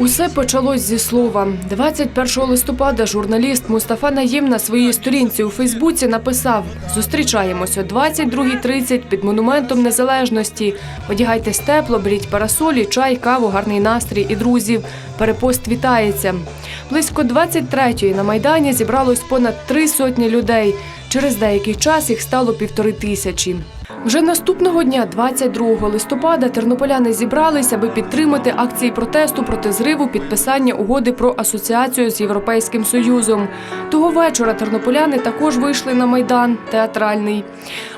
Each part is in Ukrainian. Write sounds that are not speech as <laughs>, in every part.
Усе почалось зі слова. 21 листопада журналіст Мустафа Наєм на своїй сторінці у Фейсбуці написав: Зустрічаємось о 22.30 під монументом незалежності. Одягайтесь тепло, беріть парасолі, чай, каву, гарний настрій і друзів. Перепост вітається. Близько 23-ї на майдані зібралось понад три сотні людей. Через деякий час їх стало півтори тисячі. Вже наступного дня, 22 листопада, тернополяни зібрались, аби підтримати акції протесту проти зриву підписання угоди про асоціацію з Європейським Союзом. Того вечора тернополяни також вийшли на майдан театральний.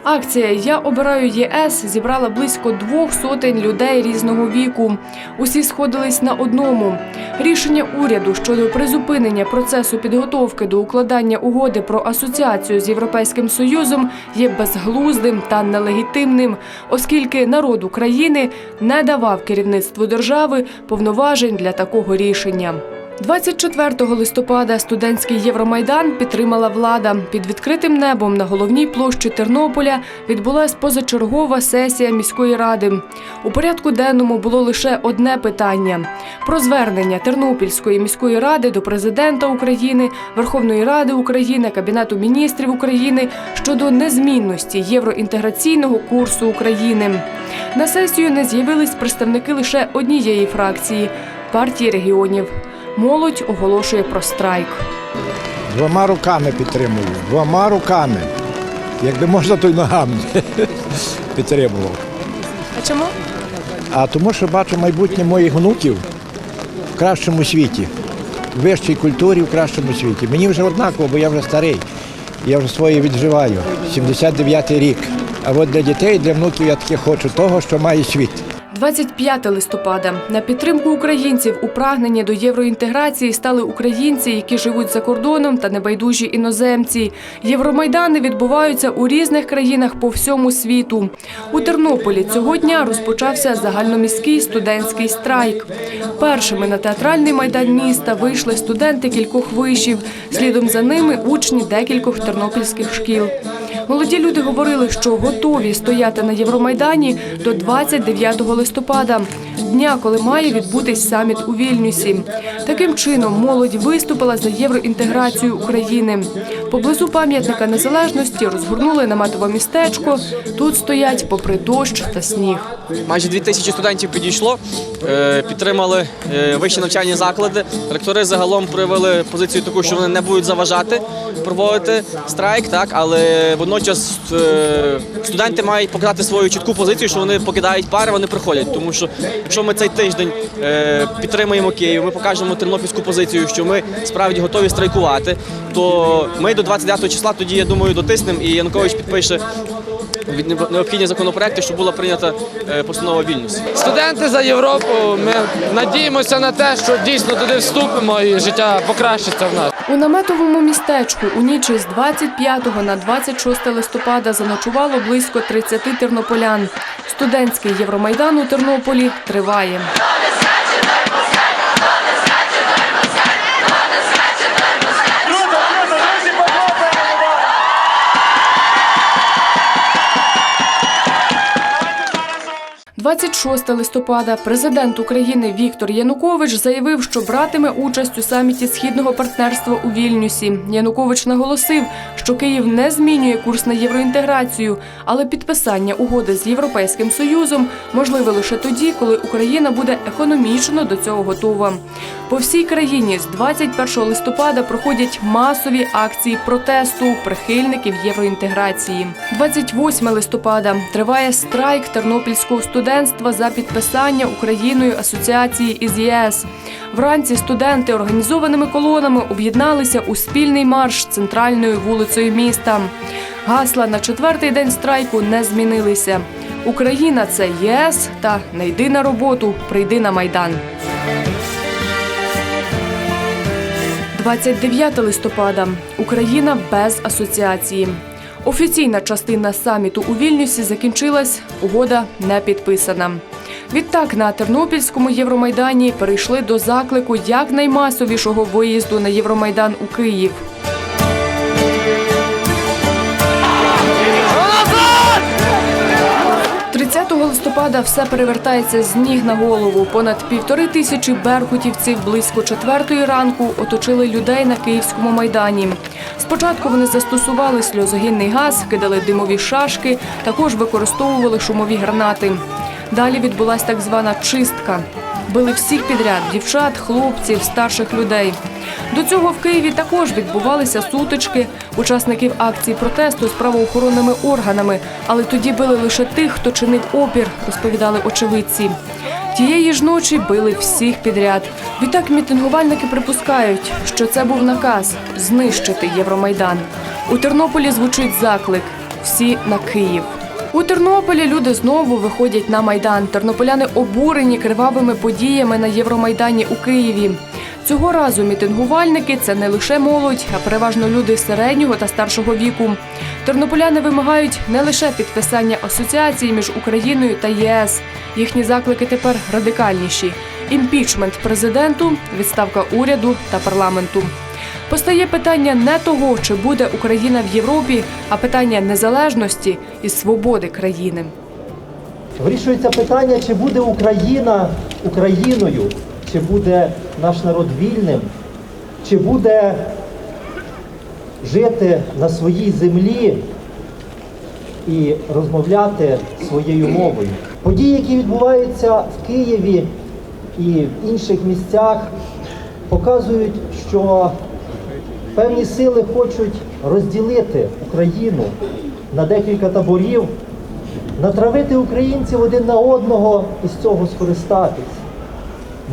Акція Я обираю ЄС зібрала близько двох сотень людей різного віку. Усі сходились на одному. Рішення уряду щодо призупинення процесу підготовки до укладання угоди про асоціацію з Європейським Союзом є безглуздим та нелегітимним, оскільки народ України не давав керівництву держави повноважень для такого рішення. 24 листопада студентський Євромайдан підтримала влада. Під відкритим небом на головній площі Тернополя відбулась позачергова сесія міської ради. У порядку денному було лише одне питання: про звернення Тернопільської міської ради до президента України, Верховної Ради України, Кабінету міністрів України щодо незмінності євроінтеграційного курсу України. На сесію не з'явились представники лише однієї фракції партії регіонів. Молодь оголошує про страйк. Двома руками підтримую. Двома руками. Якби можна, то й ногами <laughs> підтримував. А чому? А тому, що бачу майбутнє моїх внуків в кращому світі, в вищій культурі в кращому світі. Мені вже однаково, бо я вже старий. Я вже своє відживаю. 79-й рік. А от для дітей, для внуків я таке хочу того, що має світ. 25 листопада на підтримку українців у прагненні до євроінтеграції стали українці, які живуть за кордоном та небайдужі іноземці. Євромайдани відбуваються у різних країнах по всьому світу. У Тернополі цього дня розпочався загальноміський студентський страйк. Першими на театральний майдан міста вийшли студенти кількох вишів. Слідом за ними учні декількох тернопільських шкіл. Молоді люди говорили, що готові стояти на Євромайдані до 29 листопада, дня, коли має відбутись саміт у Вільнюсі. Таким чином, молодь виступила за євроінтеграцію України. Поблизу пам'ятника незалежності розгорнули наметове містечко. Тут стоять попри дощ та сніг. Майже дві тисячі студентів підійшло, е, підтримали е, вищі навчальні заклади. Ректори загалом проявили позицію таку, що вони не будуть заважати проводити страйк, так але водночас е, студенти мають показати свою чітку позицію, що вони покидають пари, вони приходять. Тому що якщо ми цей тиждень підтримуємо Київ, ми покажемо тернопільську позицію, що ми справді готові страйкувати, то ми до 29 числа тоді, я думаю, дотиснемо і Янукович підпише від необхідні законопроекти, щоб була прийнята постанова Вільнюс. Студенти за Європу. Ми надіємося на те, що дійсно туди вступимо і життя покращиться в нас. У наметовому містечку у ніч із 25 на 26 листопада заночувало близько 30 тернополян. Студентський Євромайдан у Тернополі триває. – 26 листопада президент України Віктор Янукович заявив, що братиме участь у саміті східного партнерства у Вільнюсі. Янукович наголосив, що Київ не змінює курс на євроінтеграцію, але підписання угоди з Європейським Союзом можливе лише тоді, коли Україна буде економічно до цього готова. По всій країні з 21 листопада проходять масові акції протесту прихильників євроінтеграції. 28 листопада триває страйк тернопільського студентства за підписання Україною асоціації із ЄС. Вранці студенти організованими колонами об'єдналися у спільний марш центральною вулицею міста. Гасла на четвертий день страйку не змінилися. Україна це ЄС та не йди на роботу, прийди на майдан. 29 листопада. Україна без асоціації. Офіційна частина саміту у Вільнюсі закінчилась, угода не підписана. Відтак на Тернопільському Євромайдані перейшли до заклику якнаймасовішого виїзду на Євромайдан у Київ. Листопада все перевертається з ніг на голову. Понад півтори тисячі беркутівців близько четвертої ранку оточили людей на київському майдані. Спочатку вони застосували сльозогінний газ, кидали димові шашки, також використовували шумові гранати. Далі відбулася так звана чистка. Били всіх підряд дівчат, хлопців, старших людей. До цього в Києві також відбувалися сутички учасників акції протесту з правоохоронними органами, але тоді били лише тих, хто чинив опір, розповідали очевидці. Тієї ж ночі били всіх підряд. Відтак мітингувальники припускають, що це був наказ знищити Євромайдан. У Тернополі звучить заклик всі на Київ. У Тернополі люди знову виходять на майдан. Тернополяни обурені кривавими подіями на Євромайдані у Києві. Цього разу мітингувальники це не лише молодь, а переважно люди середнього та старшого віку. Тернополяни вимагають не лише підписання асоціації між Україною та ЄС. Їхні заклики тепер радикальніші: імпічмент президенту, відставка уряду та парламенту. Постає питання не того, чи буде Україна в Європі, а питання незалежності і свободи країни. Вирішується питання, чи буде Україна Україною, чи буде наш народ вільним, чи буде жити на своїй землі і розмовляти своєю мовою. Події, які відбуваються в Києві і в інших місцях, показують, що певні сили хочуть розділити Україну на декілька таборів, натравити українців один на одного і з цього скористатись.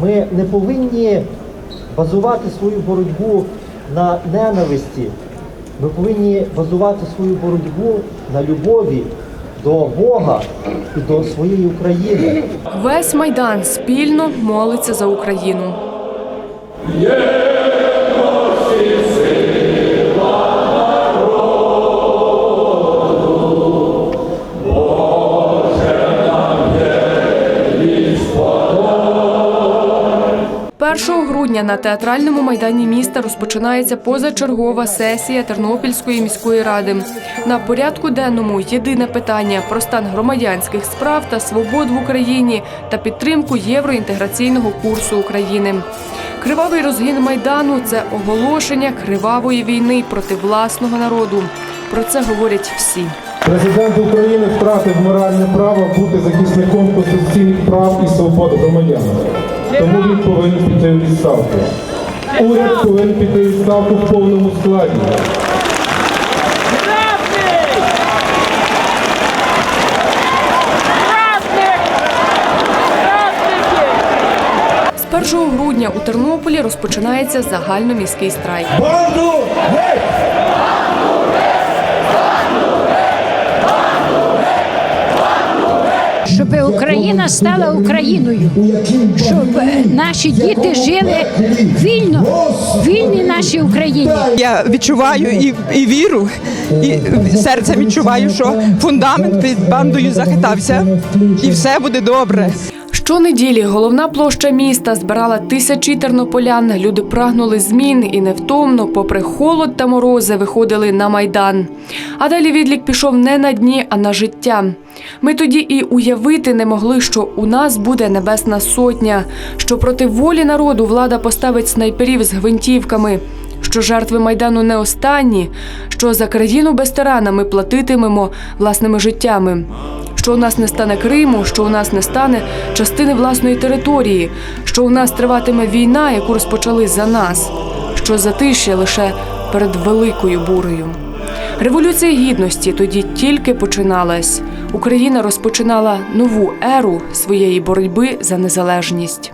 Ми не повинні базувати свою боротьбу на ненависті. Ми повинні базувати свою боротьбу на любові до Бога і до своєї України. Весь майдан спільно молиться за Україну. Першого грудня на театральному майдані міста розпочинається позачергова сесія Тернопільської міської ради. На порядку денному єдине питання про стан громадянських справ та свобод в Україні та підтримку євроінтеграційного курсу України. Кривавий розгін майдану це оголошення кривавої війни проти власного народу. Про це говорять всі. Президент України втратив моральне право бути захисником конституційних прав і свобод громадян. Тому він повинен піти у відставку. Уряд повинен піти у відставку в повному складі. З 1 грудня у Тернополі розпочинається загальноміський страйк. Банду геть! щоб Україна стала Україною, щоб наші діти жили вільно, вільні наші Україні. Я відчуваю і, і віру, і серцем відчуваю, що фундамент під бандою захитався, і все буде добре. Щонеділі головна площа міста збирала тисячі тернополян. Люди прагнули змін і невтомно, попри холод та морози, виходили на майдан. А далі відлік пішов не на дні, а на життя. Ми тоді і уявити не могли, що у нас буде небесна сотня, що проти волі народу влада поставить снайперів з гвинтівками. Що жертви майдану не останні, що за країну без тирана ми платитимемо власними життями що у нас не стане Криму, що у нас не стане частини власної території, що у нас триватиме війна, яку розпочали за нас, що затишє лише перед великою бурею. Революція гідності тоді тільки починалась. Україна розпочинала нову еру своєї боротьби за незалежність.